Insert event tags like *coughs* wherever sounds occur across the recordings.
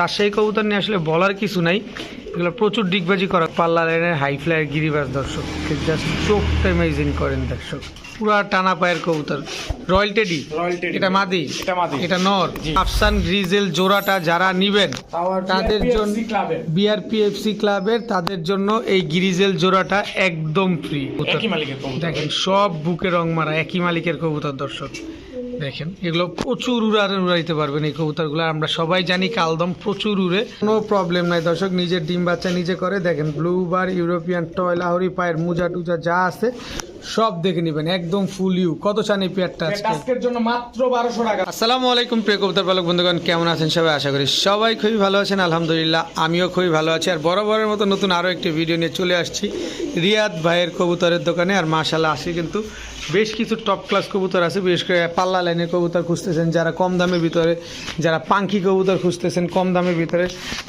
রাজশাহী কবুতর নিয়ে আসলে বলার কিছু নাই। এগুলো প্রচুর ডিগবাজি করা। পাল্লা লাইনের হাই ফ্লাইয়ের গিরিবাজ দর্শক জাস্ট চোখটা ইমেজিন করেন দর্শক। পুরা টানা পায়ের কবুতর। রয়্যাল টেডি এটা মাদি এটা নর। আফসান গ্রিজেল জোড়াটা যারা নিবেন তাদের জন্য বিআরপিএফসি ক্লাবের তাদের জন্য এই গিরিজেল জোড়াটা একদম ফ্রি দেখেন সব বুকে রং মারা একই মালিকের কবুতর দর্শক। দেখেন, এগুলো প্রচুর উড়ারে উড়াইতে পারবেন এই কবুতরগুলো। আমরা সবাই জানি কালদম প্রচুর উড়ে। কোনো প্রবলেম নাই দর্শক, নিজের ডিম বাচ্চা নিজে করে। দেখেন, ব্লুবার, ইউরোপিয়ান, টয় লাহরি, পায়ের মুজা টুজা যা আছে সব দেখে নেবেন একদম ফুল ইউ কত চান এই পেয়ারটা আজকে? আজকের জন্য মাত্র বারোশো টাকা। আসসালামু আলাইকুম প্রিয় কবুতর পালক বন্ধুগণ কেমন আছেন সবাই? আশা করি সবাই খুবই ভালো আছেন আলহামদুলিল্লাহ আমিও খুবই ভালো আছি। আর বরাবরের মতো নতুন আরও একটি ভিডিও নিয়ে চলে আসছি রিয়াদ ভাইয়ের কবুতরের দোকানে। আর মাশাল্লাহ আসি কিন্তু বেশ কিছু টপ ক্লাস কবুতর আছে বিশেষ করে পাল্লা লাইনের কবুতর খুঁজতেছেন যারা কম দামের ভিতরে যারা পাঙ্কি কবুতর খুঁজতেছেন কম দামের ভিতরে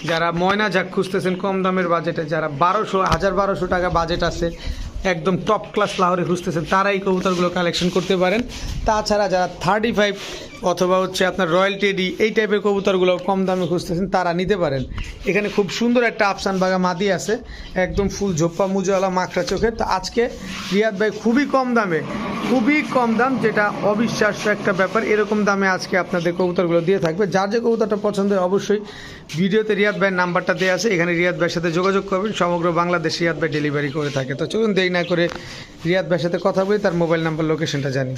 যারা ময়না ঝাক খুঁজতেছেন কম দামের বাজেটে যারা বারোশো হাজার বারোশো টাকা বাজেট আছে একদম টপ ক্লাস লাহোরে খুঁজতেছেন তারাই কবুতরগুলো কালেকশন করতে পারেন। তাছাড়া যারা থার্টি ফাইভ অথবা হচ্ছে আপনার রয়্যাল টেডি, এই টাইপের কবুতরগুলো কম দামে খুঁজতেছেন, তারা নিতে পারেন। এখানে খুব সুন্দর একটা আফসান বাগা মাদি আছে, একদম ফুল ঝোপ্পা মুজওয়ালা মাখরা চোখে তো আজকে রিয়াদ ভাই খুবই কম দামে, খুবই কম দাম, যেটা অবিশ্বাস্য একটা ব্যাপার। এরকম দামে আজকে আপনাদের কবুতরগুলো দিয়ে থাকবে। যার যে কবুতরটা পছন্দ হয় অবশ্যই ভিডিওতে রিয়াদ ভাইয়ের নাম্বারটা দেওয়া আছে, এখানে রিয়াদ ভাইয়ের সাথে যোগাযোগ করবেন। সমগ্র বাংলাদেশ রিয়াদ ভাই ডেলিভারি করে থাকে। তো চলুন দেরি না করে রিয়াদ ভাইয়ের সাথে কথা বলি, তার মোবাইল নাম্বার লোকেশনটা জানি।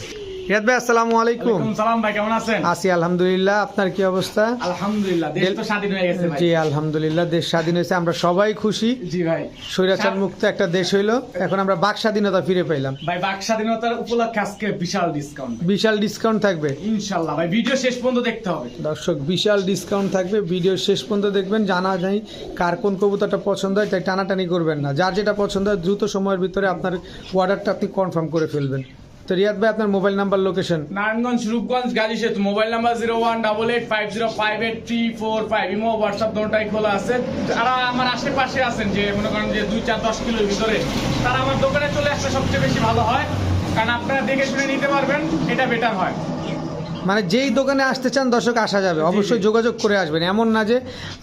রিয়াদ ভাই আসসালামু আলাইকুম। সালাম ভাই কেমন আছেন? আছি আলহামদুলিল্লাহ। আপনার কি অবস্থা? আলহামদুলিল্লাহ দেশ তো স্বাধীন হয়ে গেছে ভাই। জি আলহামদুলিল্লাহ দেশ স্বাধীন হয়েছে। আমরা সবাই খুশি। জি ভাই। স্বৈরাচার মুক্ত একটা দেশ হইল। এখন আমরা বাক স্বাধীনতা ফিরে পাইলাম। ভাই বাক স্বাধীনতার উপলক্ষে আজকে বিশাল ডিসকাউন্ট বিশাল ডিসকাউন্ট থাকবে। ইনশাল্লাহ ভাই ভিডিও শেষ পর্যন্ত দেখতে হবে। দর্শক বিশাল ডিসকাউন্ট থাকবে। ভিডিও শেষ পর্যন্ত দেখবেন জানা যায় কার কোন কবুতরটা পছন্দ হয় তাই টানাটানি করবেন না। যার যেটা পছন্দ হয় দ্রুত সময়ের ভিতরে আপনার অর্ডারটা আপনি কনফার্ম করে ফেলবেন। তো রিয়াদ ভাই, আপনার mobile number location Narayanganj, Rupganj Gazi সেতু mobile number zero one double eight five zero five eight three four five. Imo WhatsApp দুটাই খোলা আছে। যারা আমার আশেপাশে আছেন, যে মনে করেন যে দুই চার দশ কিলোর ভিতরে, তারা আমার দোকানে চলে আসলে সবচেয়ে বেশি ভালো হয়। কারণ আপনারা দেখে শুনে নিতে পারবেন, এটা বেটার হয়। মানে যেই দোকানে আসতে চান দর্শক আসা যাবে। অবশ্যই যোগাযোগ করে আসবেন। এমন না যে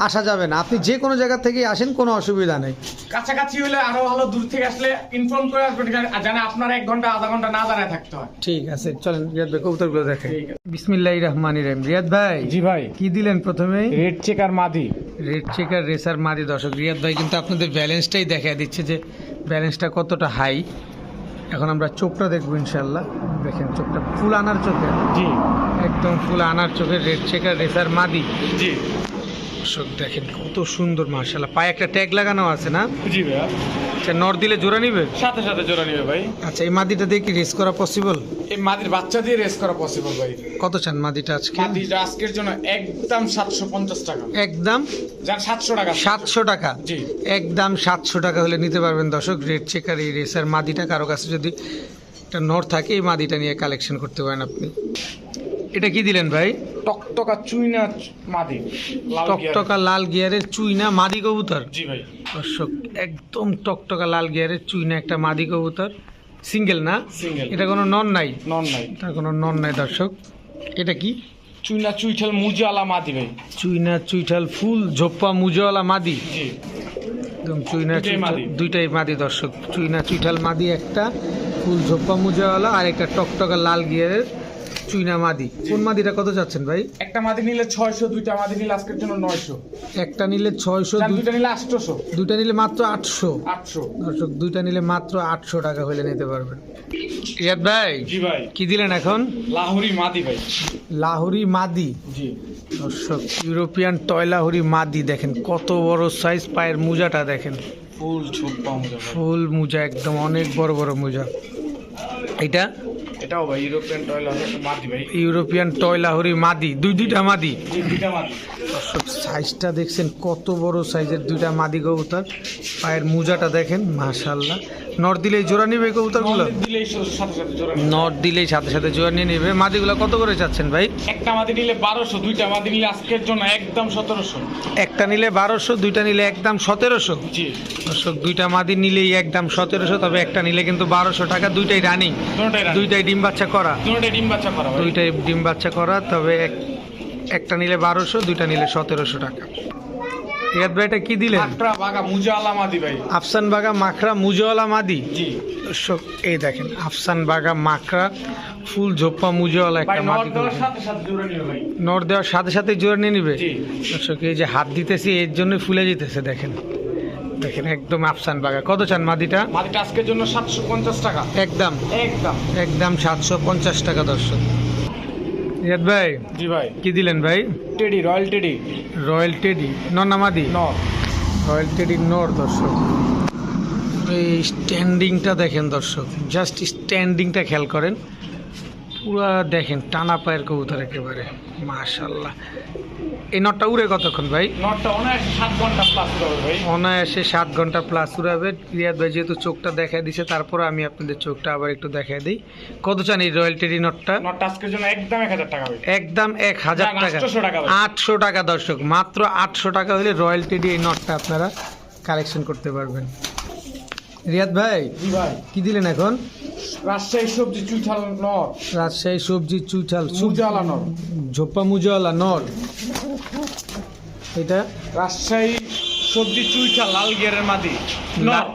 আসা যাবে না। আপনি যে কোনো জায়গা থেকে আসেন কোনো অসুবিধা নেই। কাছাকাছি হলে আরও ভালো দূর থেকে আসলে ইনফর্ম করে আসবেন জানে আপনার এক ঘণ্টা আধা ঘণ্টা না দাঁড়ায় থাকতে হয়। ঠিক আছে চলেন রিয়াদ ভাই কবুতরগুলো দেখেন। বিসমিল্লাহ রহমান রহিম। রিয়াদ ভাই জি ভাই। কি দিলেন প্রথমেই? রেড চেকার মাদি। রেড চেকার রেসার মাদি দর্শক। রিয়াদ ভাই কিন্তু আপনাদের ব্যালেন্সটাই দেখা দিচ্ছে যে ব্যালেন্সটা কতটা হাই এখন আমরা চোখটা দেখব ইনশাল্লাহ দেখেন চোখটা ফুল আনার চোখে জি। একদম ফুল আনার চোখে রেড চেকার রেসার মাদি। জি। দর্শক দেখেন কত সুন্দর মার্শাল্লাহ পায়ে একটা ট্যাগ লাগানো আছে না? জি ভাইয়া। আচ্ছা নর দিলে জোড়া নিবে? সাথে সাথে জোড়া নিবে ভাই। আচ্ছা এই মাদিটা দিয়ে কি রেস করা পসিবল এই মাদির বাচ্চা দিয়ে রেস করা পসিবল ভাই। কত চান মাদিটা আজকে? মাদিটা আজকের জন্য একদম সাতশো পঞ্চাশ টাকা। একদম? যার সাতশো টাকা। সাতশো টাকা? জি। একদম সাতশো টাকা হলে নিতে পারবেন দর্শক। রেড চেকার এই রেসার মাদিটা কারও কাছে যদি একটা নর থাকে এই মাদিটা নিয়ে কালেকশন করতে পারেন আপনি। এটা কি দিলেন ভাই? টকটকা চুইনা মাদি টকটকা লাল গিয়ারের চুইনা মাদি কবুতর? জি ভাই। দর্শক একদম টকটকা লাল গিয়ারের চুইনা একটা মাদি কবুতর। সিঙ্গেল না? এটা কোনো নন নাই? নন নাই। এটা কোনো নন নাই দর্শক। এটা কি? চুইনা চুইঠাল মুজালা মাদি ভাই। চুইনা চুইঠাল ফুল ঝোপ্পা মুজওয়ালা মাদি। জি। একদম চুইনা। দুইটাই মাদি। দর্শক। চুইনা চুইঠাল মাদি একটা ফুল ঝোপ্পা মুজাওয়ালা আর একটা টকটকা লাল গিয়ারের চুইনা মাদি। কোন মাদিটা কত যাচ্ছেন ভাই? একটা মাদি নিলে ছয়শো দুইটা মাদি নিলে আজকের জন্য নয়শো। একটা নিলে ছয়শো দুইটা নিলে আটশোশো। দুইটা নিলে মাত্র আটশো। আটশো। দর্শক দুইটা নিলে মাত্র আটশো টাকা হলে নিতে পারবেন। রিয়াদ ভাই জি ভাই। কি দিলেন এখন? লাহোরি মাদি ভাই। লাহুরি মাদি? জি। দর্শক ইউরোপিয়ান টয় লাহুরি মাদি দেখেন কত বড় সাইজ পায়ের মোজাটা দেখেন। ফুল ফুল মোজা একদম অনেক বড় বড় মোজা। এটা এটাও ভাই ইউরোপিয়ান টয়লেট মাদি ভাই। ইউরোপিয়ান টয় লাহুরি মাদি দুই দুইটা মাদি? দুইটা মাদি। সাইজটা দেখছেন কত বড় সাইজের দুইটা মাদি কবুতর। পায়ের মোজাটা দেখেন মাশাল্লাহ নর দিলেই জোড়া নিবে কবুতরগুলো? দিলেই সাথে সাথে জোড়া নিবে। নর দিলেই সাথে সাথে জোড়া নিয়ে নেবে। মাদিগুলো কত করে চাচ্ছেন ভাই? একটা মাদি নিলে বারোশো দুইটা মাদি নিলে আজকের জন্য একদম সতেরোশো। একটা নিলে বারোশো দুইটা নিলে একদম সতেরোশো? জি। দুইটা মাদি নিলেই একদম সতেরোশো তবে একটা নিলে কিন্তু বারোশো টাকা দুইটাই রানিং দুইটাই ডিম বাচ্চা করা। দুটোটাই ডিম বাচ্চা করা দুইটাই ডিম বাচ্চা করা তবে একটা নিলে বারোশো দুইটা নিলে সতেরোশো টাকা। রিয়াদ ভাই এটা কি দিলেন? আফসান বাগা মাখরা মুজওয়ালা মাদি এই দেখেন আফসান বাগা মাখরা ফুল ঝোপ্পা মুজওয়ালা একটা মাদি নর দেওয়ার সাথে সাথে জোর নিয়ে নিবে? এই যে হাত দিতেছি এর জন্য ফুলে যেতেছে দেখেন। দেখেন একদম আফসান বাগা কত চান মাদিটা? মাদিটা আজকের জন্য সাতশো পঞ্চাশ টাকা। একদম। একদম। একদম সাতশো পঞ্চাশ টাকা দর্শক। রিয়াদ ভাই জি ভাই। কি দিলেন ভাই? Teddy royal teddy. Royal teddy. নন্নামাদি ন রয়্যাল টেডি নর দর্শক। এই স্ট্যান্ডিংটা দেখেন দর্শক। জাস্ট স্ট্যান্ডিংটা খেয়াল করেন। পুরা দেখেন টানা পায়ের কবুতর একেবারে মাশাল্লাহ এই নটটা উড়ে কতক্ষণ ভাই? নটটা অনেক সাত ঘণ্টা প্লাস হবে ভাই। অনায়াসে সাত ঘণ্টা প্লাস উড়াবে। রিয়াদ ভাই যেহেতু চোখটা দেখাই দিছে তারপর আমি আপনাদের চোখটা আবার একটু দেখাই দিই। কত চান এই রয়্যাল টেডি নটটা? নটটা আজকের জন্য একদম এক হাজার টাকা একদম এক হাজার টাকা। 800 টাকা ভাই। আটশো টাকা দর্শক মাত্র আটশো টাকা হলে রয়্যাল টেডি এই নটটা আপনারা কালেকশন করতে পারবেন। রিয়াদ ভাই ভাই। কি দিলেন এখন? রাজশাহী সবজি চুইঠাল নট রাজশাহী সবজি চুইঠাল মুজালা ঝোপ্পা মুজওয়ালা নর। এটা? রাজশাহী সবজি চুইঠাল লাল গিয়ারের মাদি। নট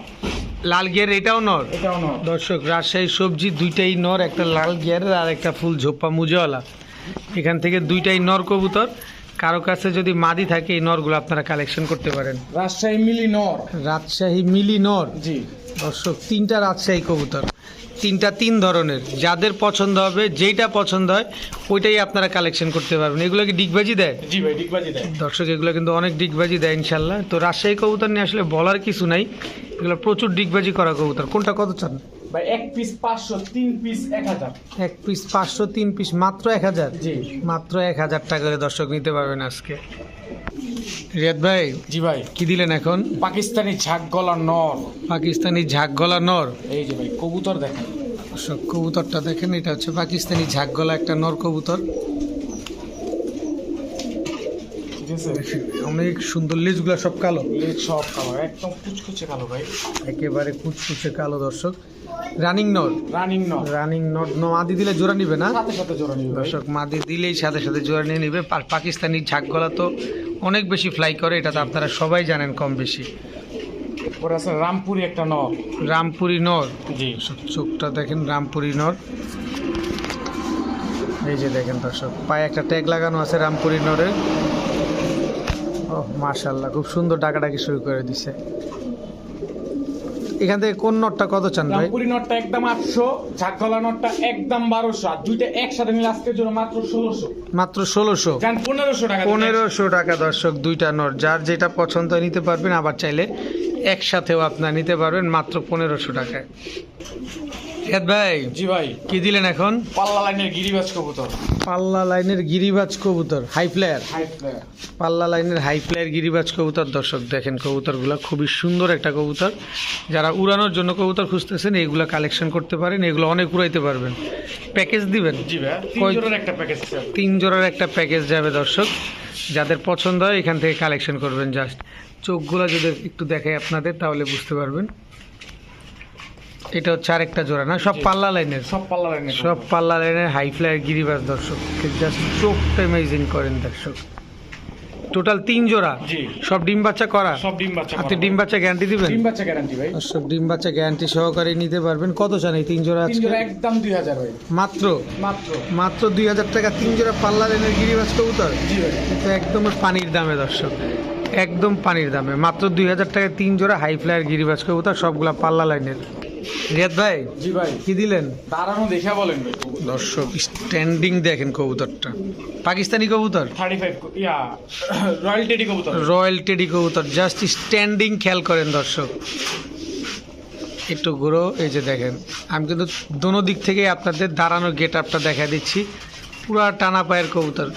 লাল গিয়ার এটাও নর? এটাও নট দর্শক রাজশাহী সবজি দুইটাই নর একটা লাল গিয়ারের আর একটা ফুল ঝোপ্পা মুজওয়ালা এখান থেকে দুইটাই নর কবুতর। কারও কাছে যদি মাদি থাকে এই নরগুলো আপনারা কালেকশন করতে পারেন। রাজশাহী মিলি নর। রাজশাহী মিলি নর? জি। দর্শক তিনটা রাজশাহী কবুতর তিনটা তিন ধরনের। যাদের পছন্দ হবে যেইটা পছন্দ হয় ওইটাই আপনারা কালেকশন করতে পারবেন। এগুলো কি ডিগবাজি দেয়? জি ভাই ডিগবাজি দেয়। দর্শক এগুলো কিন্তু অনেক ডিগবাজি দেয় ইনশাল্লাহ। তো রাজশাহী কবুতর নিয়ে আসলে বলার কিছু নাই। এগুলো প্রচুর ডিগবাজি করা কবুতর। কোনটা কত চান? ভাই এক পিস পাঁচশো তিন পিস এক হাজার। এক পিস পাঁচশো তিন পিস মাত্র এক হাজার? জি। মাত্র এক হাজার টাকা করে দর্শক নিতে পারবেন আজকে। রিয়াদ ভাই জি ভাই। কি দিলেন এখন? পাকিস্তানি ঝাক গলা নর। পাকিস্তানি ঝাক গলা নর? এই যে ভাই কবুতর দেখেন। দর্শক কবুতরটা দেখেন এটা হচ্ছে পাকিস্তানি ঝাঁক গলা একটা নর কবুতর ঠিক আছে। অনেক সুন্দর লিজগুলো সব কালো। লেজ সব কালো একদম কুচকুচে কালো ভাই। একেবারে কুচকুচে কালো দর্শক। রানিং নর রানিং নর রানিং নট মাদি দিলে জোড়া নিবে না? সাথে সাথে জোড়া নিবে দর্শক মাদি দিলেই সাথে সাথে জোড়া নিয়ে নিবে। আর পাকিস্তানি ঝাক গলা তো অনেক বেশি ফ্লাই করে এটা তো আপনারা সবাই জানেন কম বেশি। পরে আছে রামপুরি একটা নর রামপুরি নর জি। চোখটা দেখেন রামপুরি নর এই যে দেখেন দর্শক পায়ে একটা ট্যাগ লাগানো আছে রামপুরি নরের ও মাশাল্লাহ খুব সুন্দর ডাকাডাকি শুরু করে দিছে। এখান থেকে কোন নটটা কত চান ভাই? রামপুরি নটটা একদম আটশো ঝাকগলা নটটা একদম বারোশো আর দুইটা একসাথে মিলে আজকের জন্য মাত্র ষোলোশো। মাত্র ষোলোশো? যান পনেরোশো টাকা দিন। পনেরোশো টাকা দর্শক দুইটা নট। যার যেটা পছন্দ নিতে পারবেন আবার চাইলে একসাথেও আপনার নিতে পারবেন মাত্র পনেরোশো টাকায়। রিয়াদ ভাই জি ভাই। কি দিলেন এখন? পাল্লা লাইনের গিরিবাজ কবুতর। পাল্লা লাইনের গিরিবাজ কবুতর হাই প্লেয়ার হাই প্লেয়ার পাল্লা লাইনের হাই প্লেয়ার গিরিবাজ কবুতর দর্শক দেখেন কবুতরগুলো খুবই সুন্দর একটা কবুতর। যারা উড়ানোর জন্য কবুতর খুঁজতেছেন এইগুলো কালেকশন করতে পারেন এগুলো অনেক উড়াইতে পারবেন। প্যাকেজ দিবেন? জি ভাই তিন জোড়ার একটা প্যাকেজ তিন জোড়ার একটা প্যাকেজ যাবে দর্শক। যাদের পছন্দ হয় এখান থেকে কালেকশন করবেন জাস্ট চোখগুলো যদি একটু দেখাই আপনাদের তাহলে বুঝতে পারবেন। এটা হচ্ছে আরেকটা জোড়া না? সব পাল্লা লাইনের? সব পাল্লা লাইনের সব পাল্লা লাইনের হাই ফ্লাইয়ের গিরিবাজ দর্শক। জাস্ট চোখটা ইমেজিন করেন দর্শক। টোটাল তিন জোড়া? সব ডিম বাচ্চা করা? সব ডিম বাচ্চা আপনি ডিম বাচ্চা গ্যারান্টি দিবেন? ডিম বাচ্চা গ্যারান্টি ভাই। দর্শক ডিম বাচ্চা গ্যারান্টি সহকারে নিতে পারবেন। কত চান এই তিন জোড়া আজকে? একদম দুই হাজার ভাই। মাত্র? মাত্র। মাত্র দুই হাজার টাকা তিন জোড়া পাল্লা লাইনের গিরিবাজ কবুতর? জি ভাই। এটা একদম পানির দামে দর্শক। একদম পানির দামে। মাত্র দুই হাজার টাকায় তিন জোড়া হাই ফ্লায়ার গিরিবাজ কবুতর সবগুলা পাল্লা লাইনের। রিয়াদ ভাই জি ভাই। কি দিলেন? দাঁড়ানো দেখা বলেন দর্শক স্ট্যান্ডিং দেখেন কবুতরটা। পাকিস্তানি কবুতর? Thirty five yeah *coughs* royal teddy কবুতর। রয়্যাল টেডি কবুতর জাস্ট স্ট্যান্ডিং খেয়াল করেন দর্শক। একটু ঘুরো এই যে দেখেন। আমি কিন্তু দোনো দিক থেকে আপনাদের দাঁড়ানো গেট আপটা দেখা দিচ্ছি। পুরা টানা পায়ের কবুতর।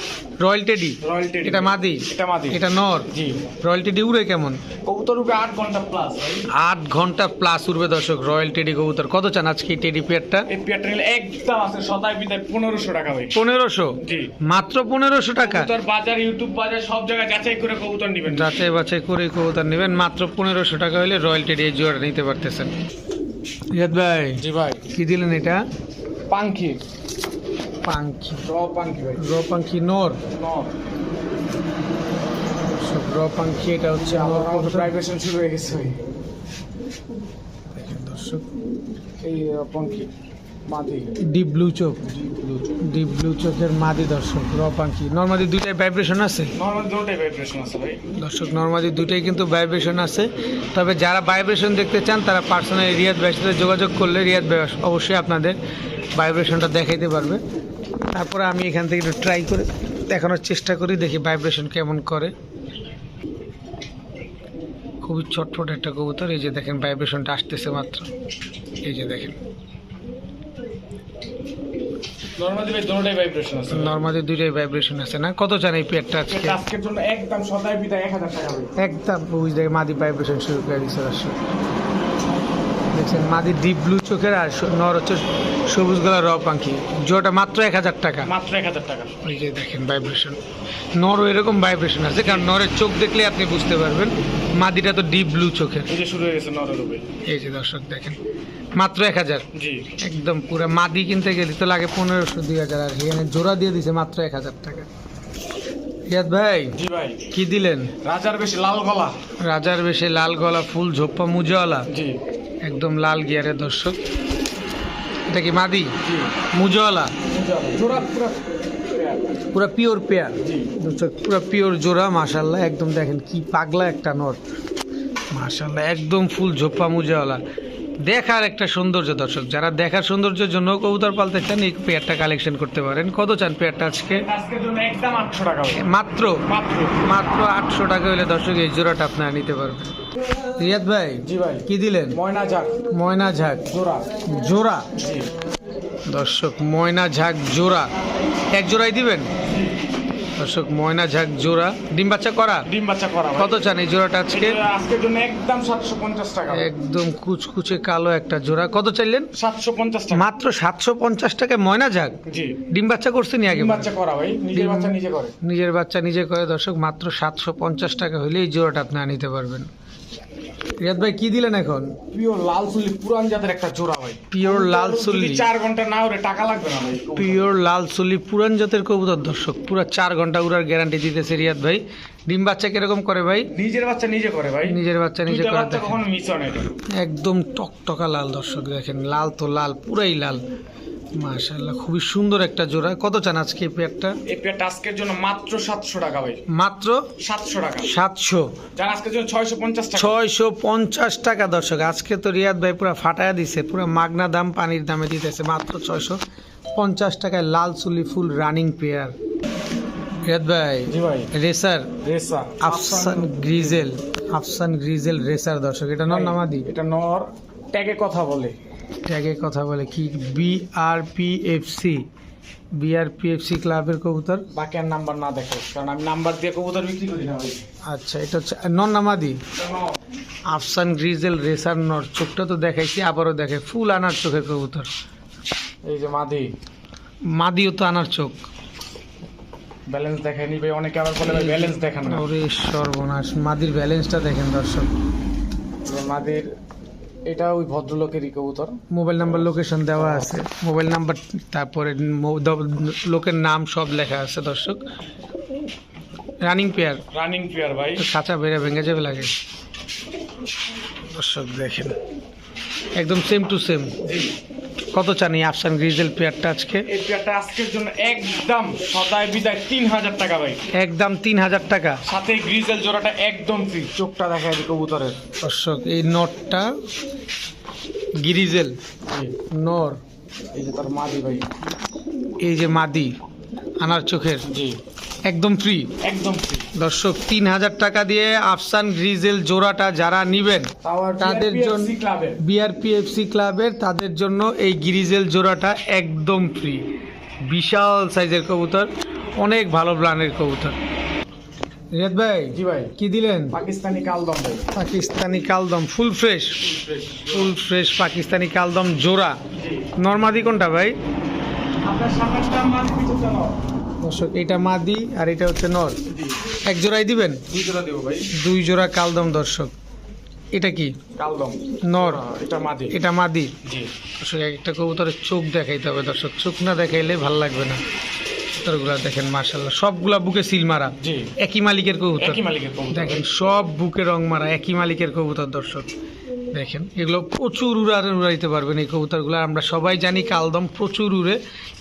Royal teddy? Royal teddy. এটা মাদি? এটা মাদি। এটা নর? জি। রয়্যাল টেডি উড়ে কেমন? কবুতর রূপে আট ঘণ্টা প্লাস ভাই। আট ঘণ্টা প্লাস উড়বে দর্শক রয়্যাল টেডি কবুতর। কত চান আজকে টেডি পেয়ারটা? এই পেয়ারটা একদম আছে সদাই বিদায় পনেরোশো টাকা ভাই। পনেরোশো? জি। মাত্র পনেরোশো টাকা? কবুতর বাজার ইউটিউব বাজার সব জায়গায় যাচাই করে কবুতর নেবেন। যাচাই বাছাই করে কবুতর নেবেন। মাত্র পনেরোশো টাকা হলে রয়্যাল টেডি এই জোড়াটা নিতে পারতেছেন। রিয়াদ ভাই জি ভাই। কি দিলেন এটা? পাঙ্খি পাঙ্কি র পাঙ্খি ভাই র পাঙ্কি নর ন সব র পাঙ্খি এটা হচ্ছে আমার। প্রাইভেশন শুরু হয়ে গেছে দেখেন দর্শক। এই পঙ্কি মাদি। ডিপ ব্লু চোখ ডিপ ব্লু চোখের মাদি দর্শক র পাঙ্খি নর্মালি দুইটাই ভাইব্রেশন আছে। ভাইব্রেশন দর্শক নর্মালি দুইটাই কিন্তু ভাইব্রেশন আছে। তবে যারা ভাইব্রেশন দেখতে চান তারা পার্সোনালি রিয়াদ ভাইয়ের সাথে যোগাযোগ করলে রিয়াদ ভাই অবশ্যই আপনাদের ভাইব্রেশনটা দেখাইতে পারবে। তারপরে আমি এখান থেকে একটু ট্রাই করে দেখানোর চেষ্টা করি দেখি ভাইব্রেশন কেমন করে। খুবই ছটফট একটা কবুতর এই যে দেখেন ভাইব্রেশনটা আসতেছে মাত্র। এই যে দেখেন। নর্মালি দুইটাই ভাইব্রেশন আছে না? কত চান এই পেয়ারটা আজকে? আজকের জন্য একদম সদাই বিদায় এক হাজার টাকা একদম বুঝ দেখে মাদি ভাইব্রেশন শুরু করে দিচ্ছে দেখছেন মাদি ডিপ ব্লু চোখের আর নর হচ্ছে সবুজ গলা র পাখি। জোটা মাত্র এক হাজার টাকা। মাত্র এক হাজার টাকা। ওই যে দেখেন ভাইব্রেশন নরও এরকম ভাইব্রেশন আছে কারণ নরের চোখ দেখলে আপনি বুঝতে পারবেন মাদিটা তো ডিপ ব্লু চোখের। এই যে শুরু হয়ে গেছে নরের ভাই এই যে দর্শক দেখেন মাত্র এক হাজার। জি। একদম পুরো মাদি কিনতে গেলে তো লাগে পনেরোশো দুই হাজার আর এখানে জোড়া দিয়ে দিছে মাত্র এক হাজার টাকা। রিয়াদ ভাই জি ভাই। কি দিলেন? রাজার বেশি লাল গলা। রাজার বেশি লাল গলা ফুল ঝোপ্পা মুজওয়ালা। জি। একদম লাল গিয়ারের দর্শক। এটা কি মাদি? মুজওয়ালা? পুরো পিওর পেয়ার। দর্শক পুরো পিওর জোড়া মাশাল্লাহ একদম দেখেন কি পাগলা একটা নট মাশাল্লাহ একদম ফুল ঝোপা মুজওয়ালা। দেখার একটা সৌন্দর্য দর্শক। যারা দেখার সৌন্দর্যের জন্য কবুতর পালতে চান এই পেয়ারটা কালেকশন করতে পারেন। কত চান পেয়ারটা আজকে? মাত্র? মাত্র। আটশো টাকা হলে দর্শক এই জোড়াটা আপনারা নিতে পারবেন। রিয়াদ ভাই জি ভাই। কি দিলেন? ময়না যাক ময়না ঝাঁক। জোড়া। জোড়া? দর্শক ময়না ঝাঁক জোড়া। এক জোড়াই দিবেন? দর্শক ময়না ঝাঁক জোড়া। ডিম বাচ্চা করা? ডিম বাচ্চা করা কত চান এই জোড়াটা আজকে? আজকে আজকের জন্য একদম সাতশো পঞ্চাশ টাকা। একদম কুচকুচে কালো একটা জোড়া। কত চাইলেন? সাতশো পঞ্চাশ টাকা। মাত্র সাতশো পঞ্চাশ টাকায় ময়না ঝাঁক? জি। ডিম বাচ্চা করছেন আগে ডিম বাচ্চা করা ভাই নিজের বাচ্চা নিজে করে। নিজের বাচ্চা নিজে করে। দর্শক মাত্র সাতশো পঞ্চাশ টাকা হলে এই জোড়াটা আপনি নিতে পারবেন। রিয়াদ ভাই কি দিলেন এখন? পিওর লাল চুল্লি পুরান জাতের একটা জোড়া ভাই। পিওর লাল চার ঘণ্টা না ওরে টাকা লাগবে না ভাই। পিওর লাল চুল্লি পুরান জাতের কবুতর দর্শক পুরো চার ঘণ্টা উড়ার গ্যারান্টি দিতেছে রিয়াদ ভাই। ডিম বাচ্চা কীরকম করে ভাই? নিজের বাচ্চা নিজে করে ভাই। নিজের বাচ্চা নিজে করে বাচ্চা দেখেন। কখনো মিস হয় না এটা। একদম টকটকা লাল দর্শক দেখেন লাল তো লাল পুরাই লাল। মাশাল্লাহ খুবই সুন্দর একটা জোড়া। কত চান আজকে এই পেয়ারটা? এই পেয়ারটা আজকের জন্য মাত্র সাতশো টাকা ভাই। মাত্র? সাতশো টাকা। সাতশো? যার আজকের জন্য ছয়শো পঞ্চাশ টাকা। ছয়শো পঞ্চাশ টাকা দর্শক। আজকে তো রিয়াদ ভাই পুরো ফাটায়া দিছে পুরো মাগনা দাম পানির দামে দিতেছে। মাত্র ছয়শো পঞ্চাশ টাকায় লাল চুলি ফুল রানিং পেয়ার। রিয়াদ ভাই জি ভাই। Racer racer. Afsan grizzle Afsan grizzle racer দর্শক এটা নর নামাদি এটা নর। ট্যাগে কথা বলে। ট্যাগে কথা বলে কি? বিআরপিএফসি বিআরপিএফসি ক্লাবের কবুতর? বাকি আর নাম্বার না দেখো কারণ আমি নাম্বার দিয়ে কবুতর বিক্রি করি না ভাই। আচ্ছা এটা হচ্ছে নর নামাদি আফসান গ্রিজেল রেসার নর চোখটা তো দেখাইছি আবারও দেখে। ফুল আনার চোখের কবুতর। এই যে মাদি। মাদিও তো আনার চোখ। ব্যালেন্স দেখায়নি ভাই অনেকে আবার বলে ভাই ব্যালেন্স দেখান না। ওরে সর্বনাশ মাদির ব্যালেন্সটা দেখেন দর্শক। মাদির এটা ওই ভদ্রলোকেরই কবুতর। মোবাইল নাম্বার লোকেশন দেওয়া আছে। মোবাইল নাম্বার তারপরে লোকের নাম সব লেখা আছে দর্শক। রানিং পেয়ার রানিং পেয়ার ভাই। খাঁচা বেড়ে ভেঙে যাবে লাগে। দর্শক দেখেন। একদম সেম টু সেম কত চান এই আফসান গ্রিজেল পেয়ারটা আজকে? এই পেয়ারটা আজকের জন্য একদম সদায় বিদায় তিন হাজার টাকা ভাই। একদম তিন হাজার টাকা। সাথে গ্রিজেল জোড়াটা একদম ফ্রি চোখটা দেখায় দিই কবুতরের। দর্শক এই নটটা গিরিজেল। নর। এই যে তার মাদি ভাই। এই যে মাদি আনার চোখের। জি। একদম ফ্রি একদম ফ্রি দর্শক তিন হাজার টাকা দিয়ে আফসান গ্রিজেল জোড়াটা যারা নিবেন তাদের জন্য বিআরপিএফসি ক্লাবের তাদের জন্য এই গিরিজেল জোড়াটা একদম ফ্রি বিশাল সাইজের কবুতর অনেক ভালো ব্রানের কবুতর। রিয়াদ ভাই জি ভাই। কি দিলেন? পাকিস্তানি কালদম ভাই। Pakistani কালদম full fresh full fresh Pakistani কালদম জোড়া। নর্মাদি কোনটা ভাই? আপনার সামনেটা মাদি পিছনটা দর্শক এটা মাদি আর এটা হচ্ছে নর এক জোড়াই দিবেন? দুই জোড়া দেবো ভাই। দুই জোড়া কালদম দর্শক। এটা কি? কালদম। নর। এটা মাদি। এটা মাদি? জি। দর্শক একটা কবুতরের চোখ দেখাইতে হবে দর্শক। চোখ না দেখাইলে ভালো লাগবে না। কবুতরগুলো দেখেন মাশাল্লাহ সবগুলা বুকে সিল মারা। একই মালিকের কবুতর। দেখেন সব বুকে রং মারা। একই মালিকের কবুতর দর্শক। দেখেন এগুলো প্রচুর উড়ারে উড়াইতে পারবেন এই কবুতরগুলো। আমরা সবাই জানি কালদম প্রচুর উড়ে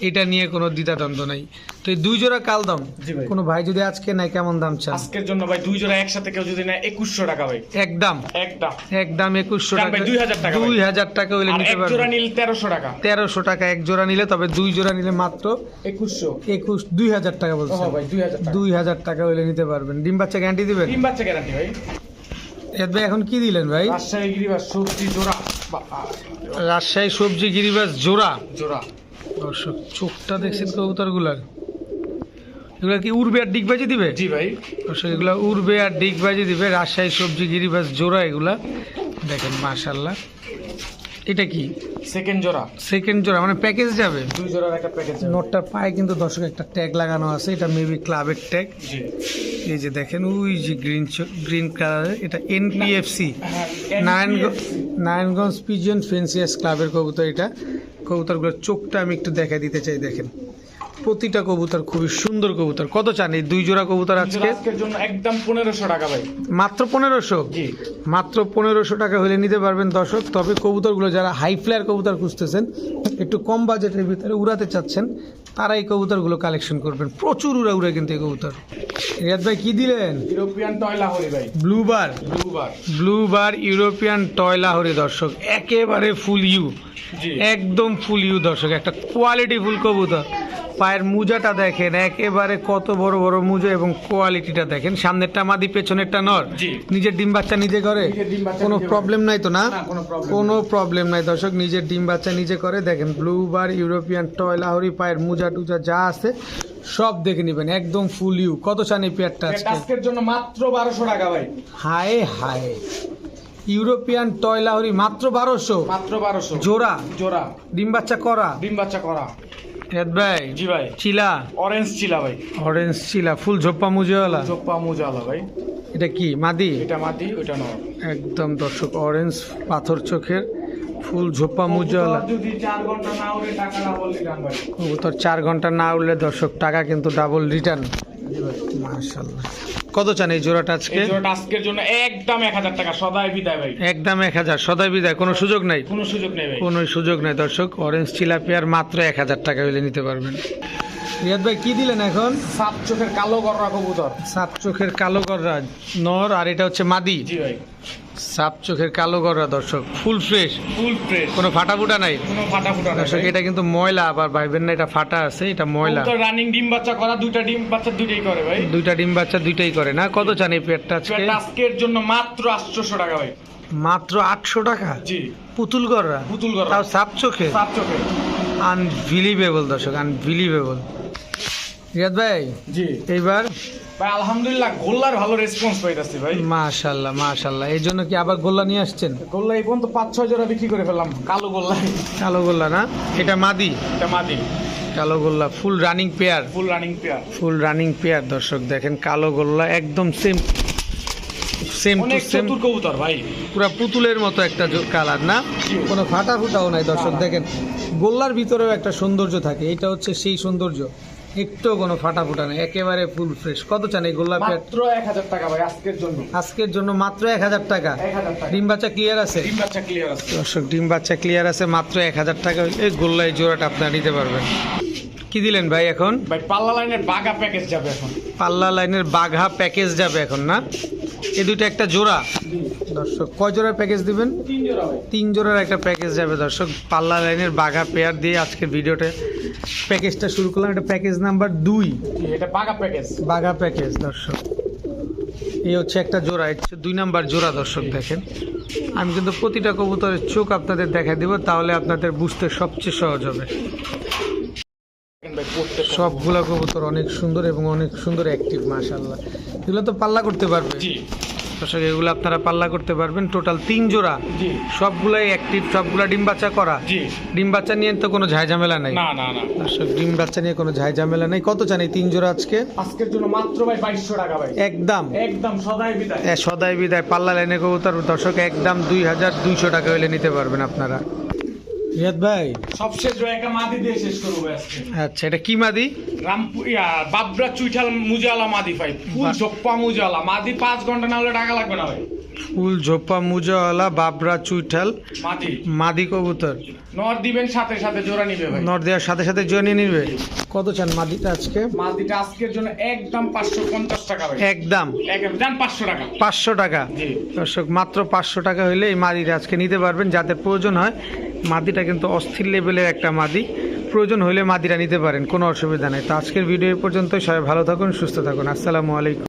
এটা নিয়ে কোনো দ্বিধাদ্বন্দ্ব নাই। তো এই দুই জোড়া কালদম কোনো ভাই যদি আজকে নেয় কেমন দাম চান? আজকের জন্য ভাই দুই জোড়া একসাথে কেউ যদি নেয় একুশশো টাকা ভাই। একদম। একদম। একদম একুশশো টাকা। ভাই 2000 টাকা। দুই হাজার টাকা হইলে নিতে এক জোড়া পারবেন। নিলে তেরোশো টাকা। তেরোশো টাকা এক জোড়া নিলে তবে দুই জোড়া নিলে মাত্র একুশশো। একুশ দুই হাজার টাকা বলছে ভাই দুই হাজার টাকা। দুই হাজার টাকা হইলে নিতে পারবেন। ডিম বাচ্চা গ্যারান্টি দিবেন? তিন বাচ্চা গ্যারান্টি ভাই। এর ভাই এখন কি দিলেন ভাই? রাজশাহী গিরিবাস সবজি জোড়া। রাজশাহী সবজি গিরিবাস জোড়া। জোড়া। দর্শক চোখটা দেখছেন কবুতরগুলার? এগুলো কি উড়বে আর ডিগবাজি দিবে? জি ভাই। দর্শক এগুলা উড়বে আর ডিগবাজি দিবে। রাজশাহী সবজি গিরিবাস জোড়া এগুলা। দেখেন মাশাল্লাহ এটা কি? সেকেন্ড জোড়া। সেকেন্ড জোড়া মানে প্যাকেজ যাবে? দুই জোড়ার একটা প্যাকেজ নোটটার পায়ে কিন্তু দর্শক একটা ট্যাগ লাগানো আছে এটা মেবি ক্লাবের ট্যাগ জি। এই যে দেখেন ওই যে গ্রিন গ্রিন কালারের এটা NPFC Narayanganj Narayanganj pigeon fanciers ক্লাবের কবুতর এটা। কবুতরগুলোর চোখটা আমি একটু দেখা দিতে চাই দেখেন। প্রতিটা কবুতর খুবই সুন্দর কবুতর। কত চান এই দুই জোড়া কবুতর আজকে? আজকের জন্য একদম পনেরোশো টাকা ভাই। মাত্র পনেরোশো? জি। মাত্র পনেরোশো টাকা হলে নিতে পারবেন দর্শক। তবে কবুতরগুলো যারা হাই ফ্লায়ার কবুতর খুঁজতেছেন একটু কম বাজেটের ভিতরে উড়াতে চাচ্ছেন তারা এই কবুতরগুলো কালেকশন করবেন। প্রচুর উড়া উড়ে কিন্তু এই কবুতর। রিয়াদ ভাই কি দিলেন? ইউরোপিয়ান টয়লা হরি ভাই। Blue bar blue bar blue bar European টয়লা হরি দর্শক। একেবারে ফুল ইউ জি। একদম ফুল ইউ দর্শক। একটা কোয়ালিটি ফুল কবুতর। পায়ের মুজাটা দেখেন একেবারে কত বড় বড় মুজা এবং কোয়ালিটিটা দেখেন। সামনেরটা মাদি পেছনেরটা নর। নিজের ডিম বাচ্চা নিজে করে? কোনো প্রবলেম নাই তো না? কোনো প্রবলেম নাই। দর্শক নিজের ডিম বাচ্চা নিজে করে। দেখেন ব্লু বার ইউরোপিয়ান টয়লা হরি পায়ের মুজা টুজা যা আছে সব দেখে নেবেন। একদম ফুল ইউ কত চান এই পেয়ারটা এটা আজকের জন্য মাত্র বারোশো টাকা ভাই। হায় হায়। ইউরোপিয়ান টয়লা হরি মাত্র বারোশো। মাত্র বারোশো। জোড়া? জোড়া। ডিম বাচ্চা করা? ডিম বাচ্চা করা। হেদ ভাই? জি ভাই। চিলা? অরেঞ্জ চিলা ভাই। অরেঞ্জ চিলা ফুল ঝোপ্পা মুজাওয়ালা? চোপ্পা মুজাওয়ালা ভাই। এটা কি মাদি? এটা মাদি ওটা নর। একদম দর্শক অরেঞ্জ পাথর চোখের ফুল ঝোপ্পা মুজাওয়ালা। যদি চার ঘণ্টা না উড়ে টাকা না বললে গান ভাই। কবুতর 4 ঘণ্টা না উঠলে দর্শক টাকা কিন্তু ডাবল রিটার্ন মাশাল্লাহ কত চান এই জোড়াটা আজকে? জোড়াটা আজকের জন্য একদম এক হাজার টাকা সদাই বিদায় ভাই। একদম এক হাজার সদাই বিদায় কোনো সুযোগ নাই? কোনো সুযোগ নাই ভাই। কোনো সুযোগ নাই দর্শক অরেঞ্জ চিলাপিয়ার মাত্র এক হাজার টাকা হইলে নিতে পারবেন। রিয়াদ ভাই কি দিলেন এখন? সাত চোখের কালো গররা কবুতর। সাত চোখের কালো গররা নর আর এটা হচ্ছে মাদি। জি ভাই। সাপ চোখের কালো গররা দর্শক। ফুল ফ্রেশ ফুল ফ্রেশ কোনো ফাটা ফুটা নাই। কোনো ফাটা ফুটা নাই। দর্শক এটা কিন্তু ময়লা আবার ভাইবেন না এটা ফাটা আছে এটা ময়লা। রানিং ডিম বাচ্চা করা দুইটা ডিম বাচ্চা দুইটাই করে ভাই। দুইটা ডিম বাচ্চা দুইটাই করে না? কত চান এই পেটটা আজকে? আজকের জন্য মাত্র আটশোশো টাকা ভাই। মাত্র আটশো টাকা? জি। পুতুল গররা পুতুল গররা তাও সাপ চোখে? সাত চোখে। আনবিলিভেবল দর্শক আনবিলিভেবল রিয়াদ ভাই জি। এইবার ভাই আলহামদুলিল্লাহ গোল্লার ভালো রেসপন্স পাইতাছি ভাই। মাশাল্লাহ মাশাল্লাহ। এই জন্য কি আবার গোল্লা নিয়ে আসছেন? গোল্লা এই পর্যন্ত পাঁচ ছয় জোড়া বিক্রি করে ফেললাম কালো গোল্লা। কালো গোল্লা না? এটা মাদি? এটা মাদি। কালো গোল্লা full running pair full running pair full running pair দর্শক দেখেন কালো গোল্লা একদম সেম সেম টু সেম কবুতর ভাই। পুরা পুতুলের মতো একটা কালার না? কোনো ফাটা ফুটাও নাই দর্শক দেখেন। গোল্লার ভিতরেও একটা সৌন্দর্য থাকে এটা হচ্ছে সেই সৌন্দর্য। একটু কোনো ফাটা ফুটা নেই একেবারে ফুল ফ্রেশ কত চান এই গোল্লা মাত্র এক হাজার টাকা ভাই আজকের জন্য। আজকের জন্য মাত্র এক হাজার টাকা। এক হাজার টাকা। ডিম বাচ্চা ক্লিয়ার আছে? ডিম বাচ্চা ক্লিয়ার আছে। দর্শক ডিম বাচ্চা ক্লিয়ার আছে মাত্র এক হাজার টাকা। এই গোল্লায় জোড়াটা আপনারা নিতে পারবেন। কি দিলেন ভাই এখন? ভাই পাল্লা লাইনের বাঘা প্যাকেজ যাবে এখন। পাল্লা লাইনের বাঘা প্যাকেজ যাবে এখন না? এই দুটো একটা জোড়া? দর্শক কয় জোড়ার প্যাকেজ দিবেন? তিন জোড়া তিন জোড়ার একটা প্যাকেজ যাবে দর্শক পাল্লা লাইনের বাঘা পেয়ার দিয়ে আজকের ভিডিওতে প্যাকেজটা শুরু করলাম। এটা প্যাকেজ নাম্বার দুই। এটা বাঘা প্যাকেজ বাঘা প্যাকেজ দর্শক। এই হচ্ছে একটা জোড়া হচ্ছে দুই নাম্বার জোড়া দর্শক দেখেন। আমি কিন্তু প্রতিটা কবুতরের চোখ আপনাদের দেখা দিব তাহলে আপনাদের বুঝতে সবচেয়ে সহজ হবে। সবগুলা কবুতর অনেক সুন্দর এবং অনেক সুন্দর অ্যাক্টিভ মাশাল্লাহ এগুলো তো পাল্লা করতে পারবে। জি। দর্শক এগুলো আপনারা পাল্লা করতে পারবেন। টোটাল তিন জোড়া। সবগুলাই অ্যাক্টিভ সবগুলা ডিম বাচ্চা করা। ডিম বাচ্চা নিয়ে তো কোনো ঝামেলা নাই। না না না। দর্শক ডিম বাচ্চা নিয়ে কোনো ঝামেলা নেই। কত চান এই তিন জোড়া আজকে? আজকের জন্য মাত্র ভাই বাইশশো টাকা ভাই। একদম। একদম সদাই বিদায়। সদাই বিদায়। পাল্লা লাইনে কবুতর দর্শক একদম দুই হাজার দুইশো টাকা হইলে নিতে পারবেন আপনারা। রিয়াদ ভাই? সবশেষ একটা মাদি দিয়ে শেষ করব আজকে। আচ্ছা এটা কি মাদি? রামপুর বাবরা চুইঠাল মুজালা মাদি ভাই। ফুল। জপ্পা মুজালা। মাদি পাঁচ ঘণ্টা না হলে টাকা লাগবে না ভাই। ফুল ঝোপা মুজাওয়ালা বাবরা চুইঠাল মাদি কবুতর। নর দিবেন সাথে সাথে জোড়া নিবে ভাই। নর দেওয়ার সাথে সাথে জনিয়ে নিবে। কত চান মাদিটা আজকে? মাদিটা আজকের জন্য একদম পাঁচশো পঞ্চাশ টাকা ভাই। একদম। একদম। যান পাঁচশো টাকা। পাঁচশো টাকা। জি। দর্শক মাত্র পাঁচশো টাকা হইলে এই মাদিটা আজকে নিতে পারবেন। যাদের প্রয়োজন হয় মাদিটা কিন্তু অস্থির লেভেলের একটা মাদি। প্রয়োজন হলে মাদিটা নিতে পারেন কোনো অসুবিধা নেই। তো আজকের ভিডিও পর্যন্ত সবাই ভালো থাকুন সুস্থ থাকুন। আসসালামু আলাইকুম।